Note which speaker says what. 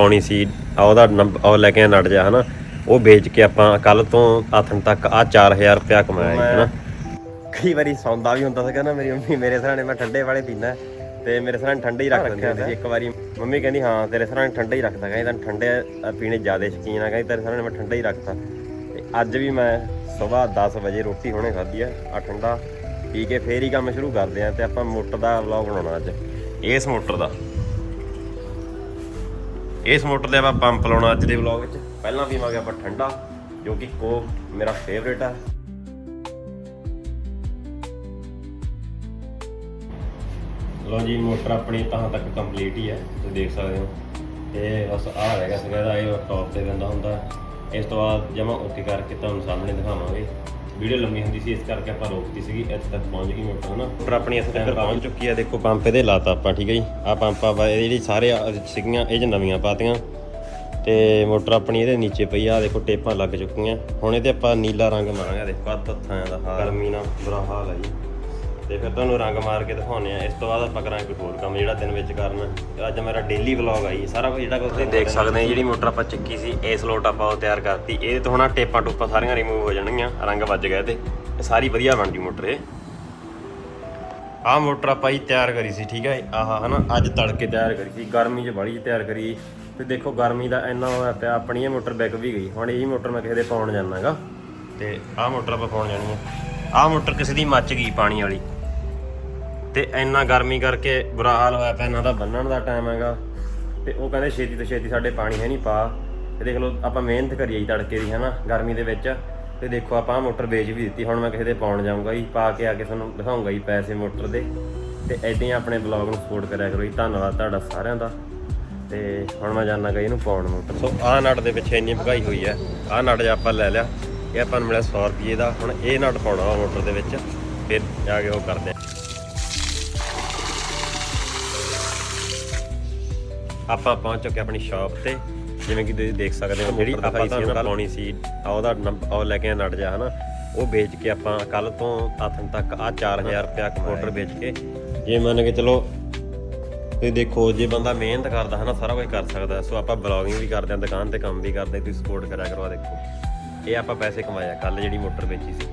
Speaker 1: ਪਾਉਣੀ ਸੀ ਆ ਉਹਦਾ ਉਹ ਲੈ ਕੇ ਨੜ ਜਾ, ਹਨਾ। ਉਹ ਵੇਚ ਕੇ ਆਪਾਂ ਕੱਲ ਤੋਂ ਆਥਣ ਤੱਕ ਆ 4000 ਰੁਪਇਆ ਕਮਾਇਆ ਜੀ, ਹਨਾ। ਕਈ ਵਾਰੀ ਸੌਂਦਾ ਵੀ ਹੁੰਦਾ ਸੀਗਾ ਨਾ, ਮੇਰੀ ਮੰਮੀ ਮੇਰੇ ਸਰਾਣੇ, ਮੈਂ ਠੰਡੇ ਵਾਲੇ ਪੀਣਾ ਤੇ ਮੇਰੇ ਸਰਾਣੇ ਠੰਡੇ ਹੀ ਰੱਖ ਦਿੰਦੀ ਸੀ। ਇੱਕ ਵਾਰੀ ਮੰਮੀ ਕਹਿੰਦੀ, ਹਾਂ, ਤੇਰੇ ਸਰਾਣੇ ਠੰਡੇ ਹੀ ਰੱਖਦਾ, ਕਹਿੰਦੀ ਤਾਂ ਠੰਡੇ ਪੀਣੇ ਜ਼ਿਆਦਾ ਸ਼ਕੀਨ ਆ, ਕਹਿੰਦੀ ਤੇਰੇ ਸਰਾਣੇ ਮੈਂ ਠੰਡਾ ਹੀ ਰੱਖਦਾ। ਤੇ ਅੱਜ ਵੀ ਮੈਂ ਸਵੇਰ 10 ਵਜੇ ਰੋਟੀ ਹੁਣੇ ਖਾਧੀ ਆ ਆ ਠੰਡਾ, ਪੀ ਕੇ ਫੇਰ ਹੀ ਕੰਮ ਸ਼ੁਰੂ ਕਰਦੇ ਆ, ਤੇ ਆਪਾਂ ਮੋਟਰ ਦਾ ਵਲੌਗ ਬਣਾਉਣਾ ਅੱਜ, ਇਸ ਮੋਟਰ ਦਾ। ਇਸ ਮੋਟਰ ਦੇ ਆਪਾਂ ਪੰਪ ਲਾਉਣਾ ਅੱਜ ਦੇ ਵਲੌਗ ਵਿੱਚ। ਪਹਿਲਾਂ ਪੀਵਾਂਗੇ ਆਪਾਂ ਠੰਡਾ, ਜੋ ਕਿ ਕੋਕ ਮੇਰਾ ਫੇਵਰੇਟ ਆ। ਲੋ ਜੀ, ਮੋਟਰ ਆਪਣੀ ਤਾਂ ਤੱਕ ਕੰਪਲੀਟ ਹੀ ਹੈ ਤੁਸੀਂ ਦੇਖ ਸਕਦੇ ਹੋ। ਤੇ ਬਸ ਆਹ ਰਹਿ ਗਿਆ ਸੀਗਾ ਇਹਦਾ, ਇਹ ਟੌਪ ਤੇ ਬੰਦਾ ਹੁੰਦਾ। ਇਸ ਤੋਂ ਬਾਅਦ ਜਮਾ ਓਕੇ ਕਰਕੇ ਤੁਹਾਨੂੰ ਸਾਹਮਣੇ ਦਿਖਾਵਾਂਗੇ। ਵੀਡੀਓ ਲੰਮੀ ਹੁੰਦੀ ਸੀ ਇਸ ਕਰਕੇ ਆਪਾਂ ਰੋਕਤੀ ਸੀਗੀ ਇੱਥੇ ਤੱਕ ਪਹੁੰਚ ਗਈ ਮੋਟਰ ਹਨਾ ਮੋਟਰ ਆਪਣੀ ਇੱਥੇ ਤੱਕ ਪਹੁੰਚ ਚੁੱਕੀ ਹੈ ਦੇਖੋ ਪੰਪ ਇਹਦੇ ਲਾਤਾ ਆਪਾਂ ਠੀਕ ਹੈ ਜੀ? ਆਹ ਪੰਪ ਆ ਜਿਹੜੀ ਸਾਰੇ ਆ ਸੀਗੀਆਂ ਇਹ ਚ ਨਵੀਆਂ ਪਾਤੀਆਂ। ਤੇ ਮੋਟਰ ਆਪਣੀ ਇਹਦੇ ਨੀਚੇ ਪਈ ਆ ਦੇਖੋ ਟੇਪਾਂ ਲੱਗ ਚੁੱਕੀਆਂ। ਹੁਣ ਇਹਦੇ ਆਪਾਂ ਨੀਲਾ ਰੰਗ ਮਾਰਾਂਗੇ ਦੇਖੋ ਹੱਥ ਹੱਥਾਂ ਦਾ ਹਾਲ। ਗਰਮੀ ਨਾਲ ਬੁਰਾ ਹਾਲ ਹੈ ਜੀ। ਤੇ ਫਿਰ ਤੁਹਾਨੂੰ ਰੰਗ ਮਾਰ ਕੇ ਦਿਖਾਉਣੇ ਆ। ਇਸ ਤੋਂ ਬਾਅਦ ਆਪਾਂ ਕਰਾਂਗੇ ਕੋਈ ਹੋਰ ਕੰਮ ਜਿਹੜਾ ਦਿਨ ਵਿੱਚ ਕਰਨਾ। ਅੱਜ ਮੇਰਾ ਡੇਲੀ ਵਲੌਗ ਆਈ ਸਾਰਾ ਕੁਝ ਜਿਹੜਾ ਤੁਸੀਂ ਦੇਖ ਸਕਦੇ ਆ, ਜਿਹੜੀ ਮੋਟਰ ਆਪਾਂ ਚੱਕੀ ਸੀ, ਇਹ ਸਲੋਟ ਆਪਾਂ ਉਹ ਤਿਆਰ ਕਰਤੀ। ਇਹ ਤੋਂ ਹੁਣ ਟੇਪਾਂ ਟੂਪਾਂ ਸਾਰੀਆਂ ਰਿਮੂਵ ਹੋ ਜਾਣਗੀਆਂ। ਰੰਗ ਵੱਜ ਗਏ ਤੇ ਸਾਰੀ ਵਧੀਆ ਬਣ ਜੂ ਮੋਟਰ ਇਹ। ਆਹ ਮੋਟਰ ਆਪਾਂ ਹੀ ਤਿਆਰ ਕਰੀ ਸੀ, ਠੀਕ ਹੈ ਆਹ ਹਨਾ, ਅੱਜ ਤੜਕੇ ਤਿਆਰ ਕਰੀ ਸੀ। ਗਰਮੀ 'ਚ ਬੜੀ ਤਿਆਰ ਕਰੀ ਤੇ ਦੇਖੋ, ਗਰਮੀ ਦਾ ਇੰਨਾ ਹੋਇਆ ਪਿਆ, ਆਪਣੀ ਇਹ ਮੋਟਰ ਵਿਕ ਵੀ ਗਈ। ਹੁਣ ਇਹ ਮੋਟਰ ਮੈਂ ਕਿਸੇ ਦੇ ਪਾਉਣ ਜਾਣਾਗਾ। ਤੇ ਆਹ ਮੋਟਰ ਆਪਾਂ ਪਾਉਣ ਜਾਣੀ ਹੈ ਆਹ ਮੋਟਰ ਕਿਸੇ ਦੀ ਮੱਚ ਗਈ ਪਾਣੀ ਵਾਲੀ। ਤੇ ਇੰਨਾ ਗਰਮੀ ਕਰਕੇ ਬੁਰਾ ਹਾਲ ਹੋਇਆ ਪਿਆ ਇਹਨਾਂ ਦਾ ਬੰਨਣ ਦਾ ਟਾਈਮ ਹੈਗਾ। ਤੇ ਉਹ ਕਹਿੰਦੇ ਛੇਤੀ ਤੋਂ ਛੇਤੀ ਸਾਡੇ ਪਾਣੀ ਹੈ ਨਹੀਂ ਪਾ। ਤੇ ਦੇਖ ਲਓ, ਆਪਾਂ ਮਿਹਨਤ ਕਰੀਏ ਜੀ ਤੜਕੇ ਦੀ, ਹਨਾ, ਗਰਮੀ ਦੇ ਵਿੱਚ। ਤੇ ਦੇਖੋ, ਆਪਾਂ ਆਹ ਮੋਟਰ ਵੇਚ ਵੀ ਦਿੱਤੀ, ਹੁਣ ਮੈਂ ਕਿਸੇ ਦੇ ਪਾਉਣ ਜਾਊਂਗਾ ਜੀ, ਪਾ ਕੇ ਆ ਕੇ ਤੁਹਾਨੂੰ ਦਿਖਾਊਂਗਾ ਜੀ ਪੈਸੇ ਮੋਟਰ ਦੇ। ਤੇ ਐਦਾਂ ਹੀ ਆਪਣੇ ਬਲੌਗ ਨੂੰ ਸਪੋਰਟ ਕਰਿਆ ਕਰੋ ਜੀ, ਧੰਨਵਾਦ ਤੁਹਾਡਾ ਸਾਰਿਆਂ ਦਾ। ਤੇ ਹੁਣ ਮੈਂ ਜਾਣਾ ਗਾ ਇਹਨੂੰ ਪਾਉਣ ਮੋਟਰ ਸੋ ਆਹ ਨਟ ਦੇ ਪਿੱਛੇ ਇੰਨੀ ਭਗਾਈ ਹੋਈ ਹੈ, ਆਹ ਨਟ ਜੇ ਆਪਾਂ ਲੈ ਲਿਆ, ਇਹ ਆਪਾਂ ਨੂੰ ਮਿਲਿਆ 100 ਰੁਪਏ ਦਾ। ਹੁਣ ਇਹ ਨਟ ਪਾਉਣਾ ਵਾ ਮੋਟਰ ਦੇ ਵਿੱਚ, ਫਿਰ ਜਾ ਕੇ ਉਹ ਕਰਦੇ ਆ। ਆਪਾਂ ਪਹੁੰਚ ਚੁੱਕੇ ਆਪਣੀ ਸ਼ਾਪ ਤੇ। ਜਿਵੇਂ ਕਿ ਤੁਸੀਂ ਦੇਖ ਸਕਦੇ ਹੋ ਜਿਹੜੀ ਆਪਾਂ ਤੁਹਾਨੂੰ ਪਾਉਣੀ ਸੀ ਆ ਉਹਦਾ ਉਹ ਲੈ ਕੇ ਨੜ ਜਾ ਹਨਾ? ਉਹ ਵੇਚ ਕੇ ਆਪਾਂ ਕੱਲ ਤੋਂ ਆਥਣ ਤੱਕ ਆ 4000 ਰੁਪਿਆ ਕੰਪਿਊਟਰ ਵੇਚ ਕੇ ਜੇ ਮੰਨ ਕੇ ਚਲੋ ਤੁਸੀਂ ਦੇਖੋ ਜੇ ਬੰਦਾ ਮਿਹਨਤ ਕਰਦਾ ਹਨਾ ਸਾਰਾ ਕੁਝ ਕਰ ਸਕਦਾ ਸੋ ਆਪਾਂ ਬਲੌਗਿੰਗ ਵੀ ਕਰਦੇ ਹਾਂ ਦੁਕਾਨ ਤੇ ਕੰਮ ਵੀ ਕਰਦੇ ਤੁਸੀਂ ਸਪੋਰਟ ਕਰਿਆ ਕਰੋ ਆ ਦੇਖੋ। ਇਹ ਆਪਾਂ ਪੈਸੇ ਕਮਾਇਆ ਕੱਲ ਜਿਹੜੀ ਮੋਟਰ ਵੇਚੀ ਸੀ।